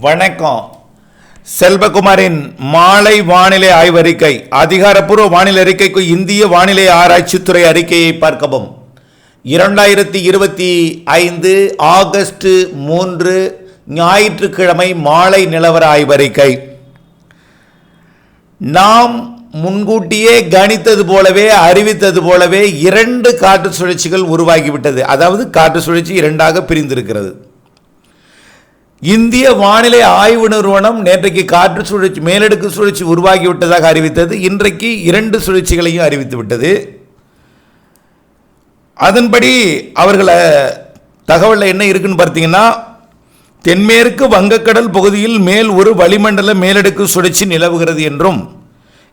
வணக்கம். செல்வகுமாரின் மாலை வானிலை ஆய்வறிக்கை அதிகாரப்பூர்வ வானிலை அறிக்கைக்கு இந்திய வானிலை ஆராய்ச்சித்துறை அறிக்கையை பார்க்கவும். இரண்டாயிரத்தி இருபத்தி ஐந்து ஆகஸ்ட் மூன்று ஞாயிற்றுக்கிழமை மாலை நிலவர ஆய்வறிக்கை. நாம் முன்கூட்டியே கணித்தது போலவே அறிவித்தது போலவே இரண்டு காற்று சுழற்சிகள் உருவாகிவிட்டது. அதாவது காற்று சுழற்சி இரண்டாக பிரிந்திருக்கிறது. இந்திய வானிலை ஆய்வு நிறுவனம் நேற்றைக்கு காற்று சுழற்சி மேலடுக்கு சுழற்சி உருவாகிவிட்டதாக அறிவித்தது. இன்றைக்கு இரண்டு சுழற்சிகளையும் அறிவித்துவிட்டது அதன்படி அவர்கள தகவலில் என்ன இருக்குன்னு பார்த்தீங்கன்னா தென்மேற்கு வங்கக்கடல் பகுதியில் மேல் ஒரு வளிமண்டல மேலடுக்கு சுழற்சி நிலவுகிறது என்றும்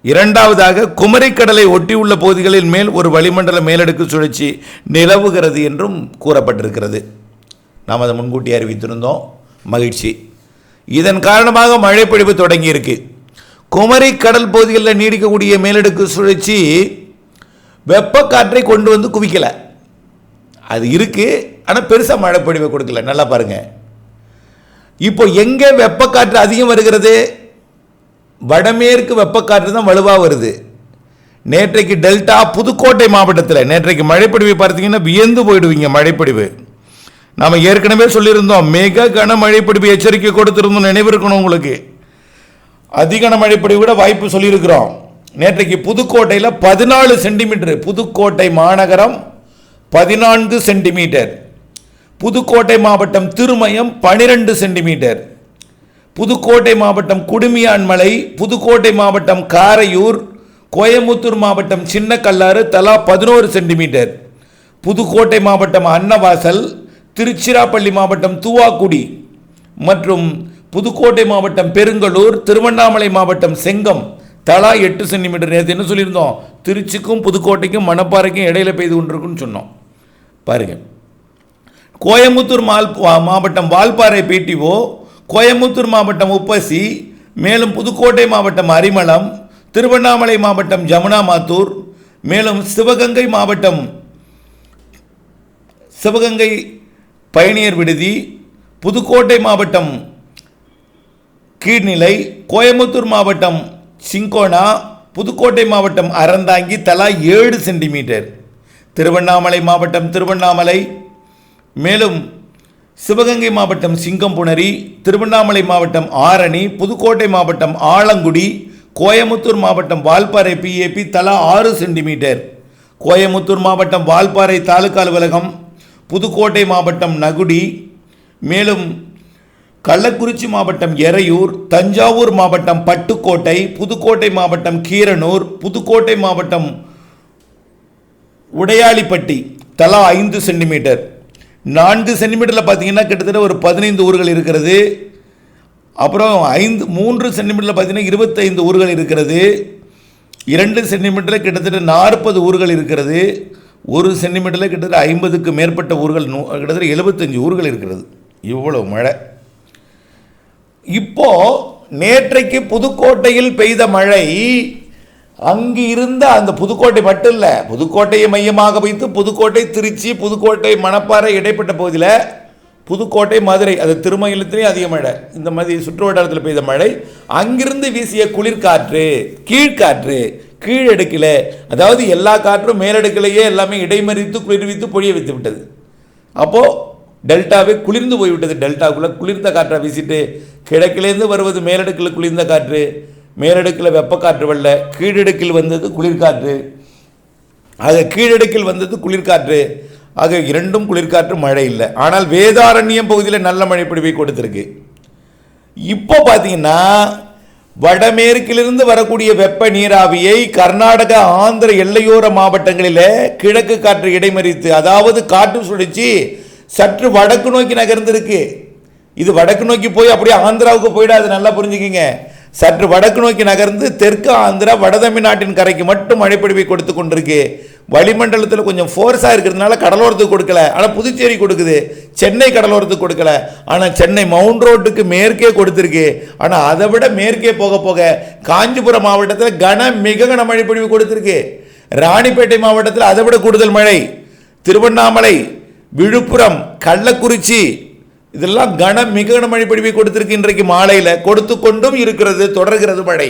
இரண்டாவதாக குமரிக்கடலை ஒட்டியுள்ள பகுதிகளின் மேல் ஒரு வளிமண்டல மேலடுக்கு சுழற்சி நிலவுகிறது என்றும் கூறப்பட்டிருக்கிறது. நாம் அதை முன்கூட்டி அறிவித்திருந்தோம். மகிழ்ச்சி. இதன் காரணமாக மழைப்பொழிவு தொடங்கியிருக்கு. குமரி கடல் பகுதிகளில் நீடிக்கக்கூடிய மேலடுக்கு சுழற்சி வெப்பக்காற்றை கொண்டு வந்து குவிக்கலை. அது இருக்குது ஆனால் பெருசாக மழைப்பொழிவை கொடுக்கல. நல்லா பாருங்கள் இப்போ எங்கே வெப்பக்காற்று அதிகம் வருகிறது? வடமேற்கு வெப்பக்காற்று தான் வலுவாக வருது. நேற்றைக்கு டெல்டா புதுக்கோட்டை மாவட்டத்தில் நேற்றைக்கு மழைப்பொடிவை பார்த்தீங்கன்னா வியந்து போயிடுவீங்க மழைப்பொழிவு. நாம் ஏற்கனவே சொல்லியிருந்தோம் மிக கனமழை பிடிப்பு எச்சரிக்கை கொடுத்திருந்தோம் நினைவிருக்கணும் உங்களுக்கு. அதிகன மழைப்பொழிவு கூட வாய்ப்பு சொல்லியிருக்கிறோம். நேற்றைக்கு புதுக்கோட்டையில் பதினாலு சென்டிமீட்டர் புதுக்கோட்டை மாநகரம் பதினான்கு சென்டிமீட்டர். புதுக்கோட்டை மாவட்டம் திருமயம் பனிரெண்டு சென்டிமீட்டர். புதுக்கோட்டை மாவட்டம் குடுமியான்மலை புதுக்கோட்டை மாவட்டம் காரையூர் கோயமுத்தூர் மாவட்டம் சின்ன கல்லாறு தலா பதினோரு சென்டிமீட்டர். புதுக்கோட்டை மாவட்டம் அன்னவாசல் திருச்சிராப்பள்ளி மாவட்டம் தூவாக்குடி மற்றும் புதுக்கோட்டை மாவட்டம் பெருங்கலூர் திருவண்ணாமலை மாவட்டம் செங்கம். தலா எட்டு சென்டிமீட்டர் நேற்று என்ன சொல்லியிருந்தோம்? திருச்சிக்கும் புதுக்கோட்டைக்கும் மணப்பாறைக்கும் இடையில பெய்து கொண்டிருக்குன்னு சொன்னோம். பாருங்க. கோயம்புத்தூர் மால் மாவட்டம் வால்பாறை பிடிஓ கோயம்புத்தூர் மாவட்டம் உப்பசி மேலும் புதுக்கோட்டை மாவட்டம் அரிமளம் திருவண்ணாமலை மாவட்டம் ஜமுனாமாத்தூர் மேலும் சிவகங்கை மாவட்டம் சிவகங்கை பயணியர் விடுதி புதுக்கோட்டை மாவட்டம் கீழ்நிலை கோயம்புத்தூர் மாவட்டம் சிங்கோனா புதுக்கோட்டை மாவட்டம் அறந்தாங்கி தலா ஏழு சென்டிமீட்டர். திருவண்ணாமலை மாவட்டம் திருவண்ணாமலை மேலும் சிவகங்கை மாவட்டம் சிங்கம்புணரி திருவண்ணாமலை மாவட்டம் ஆரணி புதுக்கோட்டை மாவட்டம் ஆலங்குடி கோயமுத்தூர் மாவட்டம் வால்பாறை பிஏபி தலா ஆறு சென்டிமீட்டர். கோயமுத்தூர் மாவட்டம் வால்பாறை தாலுகா அலுவலகம் புதுக்கோட்டை மாவட்டம் நகுடி மேலும் கள்ளக்குறிச்சி மாவட்டம் எறையூர் தஞ்சாவூர் மாவட்டம் பட்டுக்கோட்டை புதுக்கோட்டை மாவட்டம் கீரனூர் புதுக்கோட்டை மாவட்டம் உடையாளிப்பட்டி தலா ஐந்து சென்டிமீட்டர். நான்கு சென்டிமீட்டரில் பார்த்தீங்கன்னா கிட்டத்தட்ட ஒரு பதினைந்து ஊர்கள் இருக்கிறது. அப்புறம் ஐந்து மூன்று சென்டிமீட்டரில் பார்த்தீங்கன்னா இருபத்தைந்து ஊர்கள் இருக்கிறது. இரண்டு சென்டிமீட்டரில் கிட்டத்தட்ட நாற்பது ஊர்கள் இருக்கிறது. ஒரு சென்டிமீட்டரில் கிட்டத்தட்ட ஐம்பதுக்கு மேற்பட்ட ஊர்கள் நூ கிட்டத்தட்ட எழுபத்தஞ்சு ஊர்கள் இருக்கிறது. இவ்வளோ மழை. இப்போது நேற்றைக்கு புதுக்கோட்டையில் பெய்த மழை அங்கு இருந்த அந்த புதுக்கோட்டை மட்டும் இல்லை புதுக்கோட்டையை மையமாக வைத்து புதுக்கோட்டை திருச்சி புதுக்கோட்டை மணப்பாறை இடைப்பட்ட பகுதியில் புதுக்கோட்டை மதுரை அது திருமயிலத்திலேயும் அதிக மழை. இந்த மாதிரி சுற்று வட்டாரத்தில் பெய்த மழை. அங்கிருந்து வீசிய குளிர்காற்று கீழ்காற்று கீழடுக்கில் அதாவது எல்லா காற்றும் மேலடுக்கிலேயே எல்லாமே இடைமறித்து குளிர்வித்து பொழிய வைத்து விட்டது. அப்போது டெல்டாவே குளிர்ந்து போய்விட்டது டெல்டாக்குள்ளே குளிர்ந்த காற்றை வீசிட்டு கிழக்கிலேருந்து வருவது மேலடுக்கில் குளிர்ந்த காற்று மேலடுக்கில் வெப்பக்காற்று வல்ல கீழடுக்கில் வந்தது குளிர்காற்று. ஆக கீழடுக்கில் வந்தது குளிர்காற்று. ஆக இரண்டும் குளிர்காற்று மழை இல்லை. ஆனால் வேதாரண்யம் பகுதியில் நல்ல மழை பிடிவை கொடுத்துருக்கு. இப்போ பார்த்தீங்கன்னா வடமேற்கிலிருந்து வரக்கூடிய வெப்ப நீராவியை கர்நாடக ஆந்திர எல்லையோர மாவட்டங்களில் கிழக்கு காற்று இடைமறித்து அதாவது காற்று சுழற்சி சற்று வடக்கு நோக்கி நகர்ந்திருக்கு. இது வடக்கு நோக்கி போய் அப்படியே ஆந்திராவுக்கு போயிடாது நல்லா புரிஞ்சுக்கிங்க. சற்று வடக்கு நோக்கி நகர்ந்து தெற்கு ஆந்திரா வடதமிழ்நாட்டின் கரைக்கு மட்டும் மழைப்பிடிவை கொடுத்து கொண்டிருக்கு. வளிமண்டலத்தில் கொஞ்சம் ஃபோர்ஸாக இருக்கிறதுனால கடலோரத்துக்கு கொடுக்கல. ஆனால் புதுச்சேரி கொடுக்குது. சென்னை கடலோரத்துக்கு கொடுக்கல. ஆனால் சென்னை மவுண்ட் ரோட்டுக்கு மேற்கே கொடுத்துருக்கு. ஆனால் அதை விட மேற்கே போக போக காஞ்சிபுரம் மாவட்டத்தில் கன மிக கன மழை பொழிவு கொடுத்துருக்கு. ராணிப்பேட்டை மாவட்டத்தில் அதை விட கூடுதல் மழை. திருவண்ணாமலை விழுப்புரம் கள்ளக்குறிச்சி இதெல்லாம் கன மிக கன மழை பொழிவை இன்றைக்கு மாலையில். கொடுத்து கொண்டும் இருக்கிறது தொடர்கிறது மழை.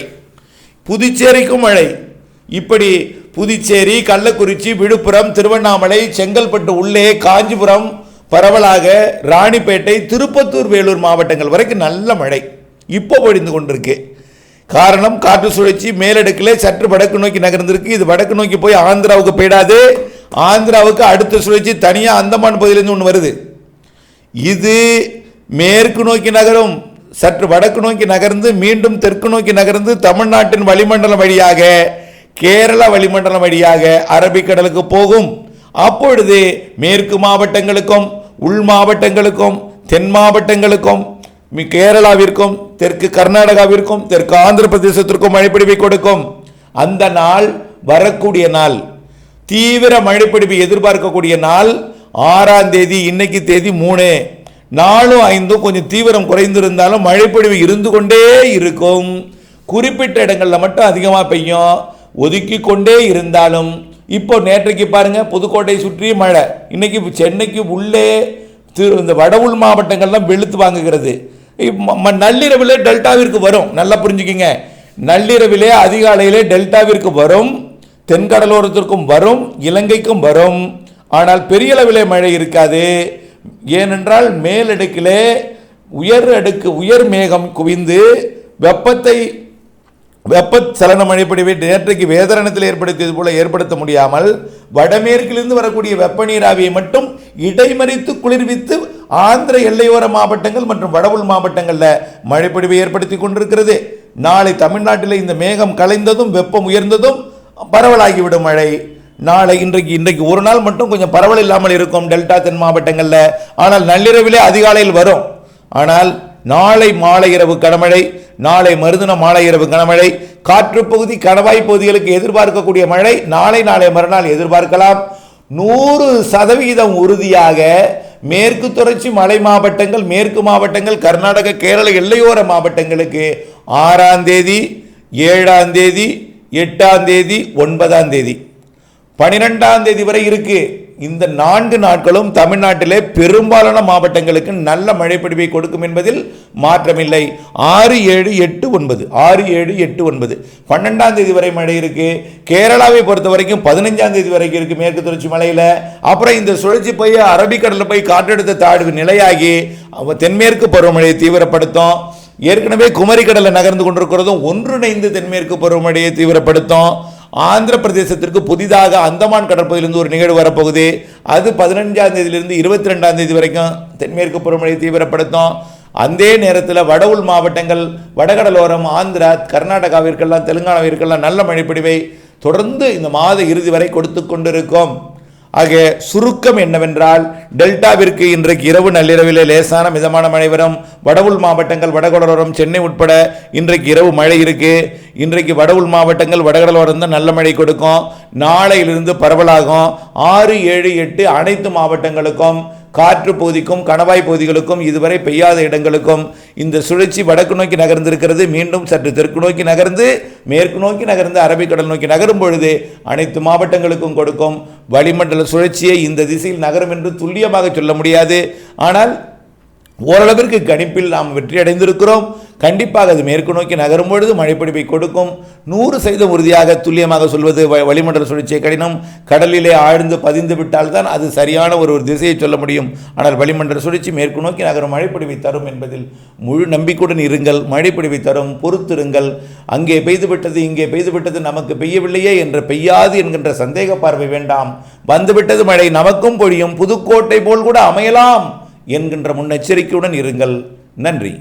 புதுச்சேரிக்கும் மழை. இப்படி புதுச்சேரி கள்ளக்குறிச்சி விழுப்புரம் திருவண்ணாமலை செங்கல்பட்டு உள்ளே காஞ்சிபுரம் பரவலாக ராணிப்பேட்டை திருப்பத்தூர் வேலூர் மாவட்டங்கள் வரைக்கும் நல்ல மழை இப்போ பொழிந்து கொண்டிருக்கு. காரணம் காற்று சுழற்சி மேலடுக்கிலே சற்று வடக்கு நோக்கி நகர்ந்திருக்கு. இது வடக்கு நோக்கி போய் ஆந்திராவுக்கு போயிடாது. ஆந்திராவுக்கு அடுத்த சுழற்சி தனியாக அந்தமான் பகுதியிலேருந்து ஒன்று வருது. இது மேற்கு நோக்கி நகரும் சற்று வடக்கு நோக்கி நகர்ந்து மீண்டும் தெற்கு நோக்கி நகர்ந்து தமிழ்நாட்டின் வளிமண்டலம் வழியாக கேரள வளிமண்டலம் வழியாக அரபிக்கடலுக்கு போகும். அப்பொழுது மேற்கு மாவட்டங்களுக்கும் உள் மாவட்டங்களுக்கும் தென் மாவட்டங்களுக்கும் கேரளாவிற்கும் தெற்கு கர்நாடகாவிற்கும் தெற்கு ஆந்திர பிரதேசத்திற்கும் மழைப்பிடிவை கொடுக்கும். அந்த நாள் வரக்கூடிய நாள். தீவிர மழைப்பிடிப்பை எதிர்பார்க்கக்கூடிய நாள். ஆறாம் தேதி இன்னைக்கு தேதி மூணு. நாலும் ஐந்தும் கொஞ்சம் தீவிரம் குறைந்திருந்தாலும் மழைப்பொழிவு இருந்து கொண்டே இருக்கும். குறிப்பிட்ட இடங்களில் மட்டும் அதிகமாக பெய்யும். ஒதுக்கி கொண்டே இருந்தாலும் இப்போ நேற்றைக்கு பாருங்கள் புதுக்கோட்டை சுற்றி மழை. இன்றைக்கி சென்னைக்கு உள்ளே திரு இந்த வட உள் மாவட்டங்கள்லாம் வெளுத்து வாங்குகிறது. நள்ளிரவிலே டெல்டாவிற்கு வரும். நல்லா புரிஞ்சுக்கிங்க. நள்ளிரவிலே அதிகாலையிலே டெல்டாவிற்கு வரும். தென்கடலோரத்திற்கும் வரும். இலங்கைக்கும் வரும். ஆனால் பெரிய அளவிலே மழை இருக்காது. ஏனென்றால் மேலடுக்கிலே உயர் அடுக்கு உயர் மேகம் குவிந்து வெப்பத்தை வெப்ப சலன மழைப்பொழிவை நேற்றைக்கு வேதரணத்தில் ஏற்படுத்தியது போல ஏற்படுத்த முடியாமல் வடமேற்கிலிருந்து வரக்கூடிய வெப்ப நீராவியை மட்டும் இடைமறித்து குளிர்வித்து ஆந்திர எல்லையோர மாவட்டங்கள் மற்றும் வடவுள் மாவட்டங்களில் மழைப்பொழிவை ஏற்படுத்தி கொண்டிருக்கிறது. நாளை தமிழ்நாட்டில் இந்த மேகம் கலைந்ததும் வெப்பம் உயர்ந்ததும் பரவலாகிவிடும் மழை. நாளை இன்றைக்கு இன்றைக்கு ஒரு நாள் மட்டும் கொஞ்சம் பரவல் இல்லாமல் இருக்கும் டெல்டா தென் மாவட்டங்களில். ஆனால் நள்ளிரவிலே அதிகாலையில் வரும். ஆனால் நாளை மாலை இரவு கனமழை நாளை மருதன மாலை இரவு கனமழை காற்றுப்பகுதி கணவாய் பகுதிகளுக்கு எதிர்பார்க்கக்கூடிய மழை நாளை நாளை மறுநாள் எதிர்பார்க்கலாம். நூறு சதவிகிதம் உறுதியாக மேற்கு தொடர்ச்சி மலை மாவட்டங்கள் மேற்கு மாவட்டங்கள் கர்நாடக கேரள எல்லையோர மாவட்டங்களுக்கு ஆறாம் தேதி ஏழாம் தேதி எட்டாம் தேதி ஒன்பதாம் தேதி. பனிரெண்டாம் தேதி வரை இருக்கு. இந்த நான்கு நாட்களும் தமிழ்நாட்டிலே பெரும்பாலான மாவட்டங்களுக்கு நல்ல மழைப்பிடிவை கொடுக்கும் என்பதில் மாற்றமில்லை. ஆறு ஏழு எட்டு ஒன்பது. ஆறு ஏழு எட்டு ஒன்பது. பன்னெண்டாம் தேதி வரை மழை இருக்கு. கேரளாவை பொறுத்த வரைக்கும் பதினஞ்சாம் தேதி வரைக்கும் இருக்கு மேற்கு தொடர்ச்சி மலையில. அப்புறம் இந்த சுழற்சி போய் அரபிக்கடலில் போய் காற்றழுத்த தாழ்வு நிலையாகி தென்மேற்கு பருவமழையை தீவிரப்படுத்தும். ஏற்கனவே குமரிக்கடலை நகர்ந்து கொண்டிருக்கிறதும் ஒன்றிணைந்து தென்மேற்கு பருவமழையை தீவிரப்படுத்தும். ஆந்திர பிரதேசத்திற்கு புதிதாக அந்தமான் கடற்பகுதியிலிருந்து ஒரு நிகழ்வு வரப்போகுது. அது பதினஞ்சாம் தேதியிலிருந்து இருபத்தி ரெண்டாம் தேதி வரைக்கும் தென்மேற்கு பருவமழையை தீவிரப்படுத்தும். அதே நேரத்தில் வட உள் மாவட்டங்கள் வடகடலோரம் ஆந்திரா கர்நாடகாவிற்கெல்லாம் தெலுங்கானாவிற்கெல்லாம் நல்ல மழைப்பிடிவை தொடர்ந்து இந்த மாத இறுதி வரை கொடுத்து கொண்டிருக்கும். ஆக சுருக்கம் என்னவென்றால் டெல்டாவிற்கு இன்றைக்கு இரவு நள்ளிரவிலே லேசான மிதமான மழை வரும். வடவுள் மாவட்டங்கள் வடகடலோரம் சென்னை உட்பட இன்றைக்கு இரவு மழை இருக்கு. இன்றைக்கு வடவுள் மாவட்டங்கள் வடகடலோரம் தான் நல்ல மழை கொடுக்கும். நாளையிலிருந்து பரவலாகும். ஆறு ஏழு எட்டு அனைத்து மாவட்டங்களுக்கும் காற்று பகுதிக்கும் கணவாய் பகுதிகளுக்கும் இதுவரை பெய்யாத இடங்களுக்கும் இந்த சுழற்சி வடக்கு நோக்கி நகர்ந்திருக்கிறது. மீண்டும் சற்று தெற்கு நோக்கி நகர்ந்து மேற்கு நோக்கி நகர்ந்து அரபிக்கடல் நோக்கி நகரும் பொழுது அனைத்து மாவட்டங்களுக்கும் கொடுக்கும் வளிமண்டல சுழற்சியை இந்த திசையில் நகரும் என்று துல்லியமாக சொல்ல முடியாது. ஆனால் ஓரளவிற்கு கணிப்பில் நாம் வெற்றி அடைந்திருக்கிறோம் கண்டிப்பாக அது மேற்கு நோக்கி நகரும் பொழுது மழைப்பிடிப்பை கொடுக்கும். நூறு சதவீதம் உறுதியாக துல்லியமாக சொல்வது வ- வளிமண்டல சுழற்சியை கடினம். கடலிலே ஆழ்ந்து பதிந்து விட்டால்தான் அது சரியான ஒரு ஒரு திசையை சொல்ல முடியும். ஆனால் வளிமண்டல சுழற்சி மேற்கு நோக்கி நகரும் மழைப்பிடிவை தரும் என்பதில் முழு நம்பிக்கையுடன் இருங்கள். மழைப்பிடிவை தரும் பொறுத்திருங்கள். அங்கே பெய்துவிட்டது இங்கே பெய்துவிட்டது நமக்கு பெய்யவில்லையே என்று பெய்யாது என்கின்ற சந்தேக பார்வை வேண்டாம். வந்துவிட்டது மழை நமக்கும் பொழியும். புதுக்கோட்டை போல் கூட அமையலாம் என்கின்ற முன்னெச்சரிக்கையுடன் இருங்கள். நன்றி.